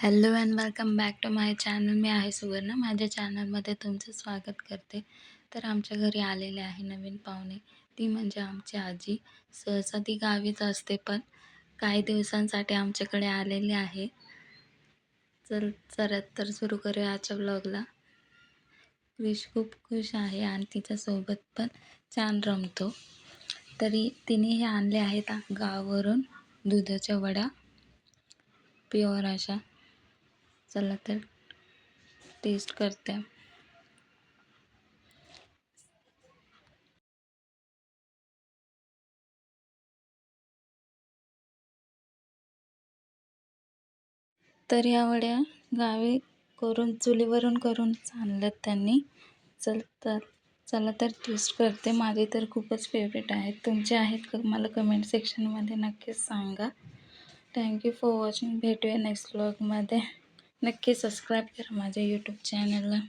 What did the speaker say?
Hello and welcome back to my channel मी आहे सुवर्ण. माझ्या चॅनलमध्ये तुमचं स्वागत करते. तर आमच्या घरी आलेले आहे नवीन पाहुणे. ती म्हणजे आमची आजी. सहसा ती गावीच असते पण काही दिवसांसाठी आमच्याकडे आलेली आहे. चल चरत तर सुरू करूया आजच्या ब्लॉगला क्रिश खूप खुश आहे आणि तिच्यासोबत पण छान रमतो. तरी तिने हे आणले आहेत गावावरून दुधाच्या वड्या प्युअर अशा. चला तर टेस्ट करते. तर या वड्या गावी करून चुलीवरून करून आणल्यात त्यांनी. चल तर चला तर टेस्ट करते. माझे तर खूपच फेवरेट आहेत. तुमचे आहेत का? मला कमेंट सेक्शनमध्ये नक्कीच सांगा. थँक्यू फॉर वॉचिंग भेटूया नेक्स्ट ब्लॉगमध्ये नक्की सबस्क्राईब करा माझ्या यूट्यूब चॅनलला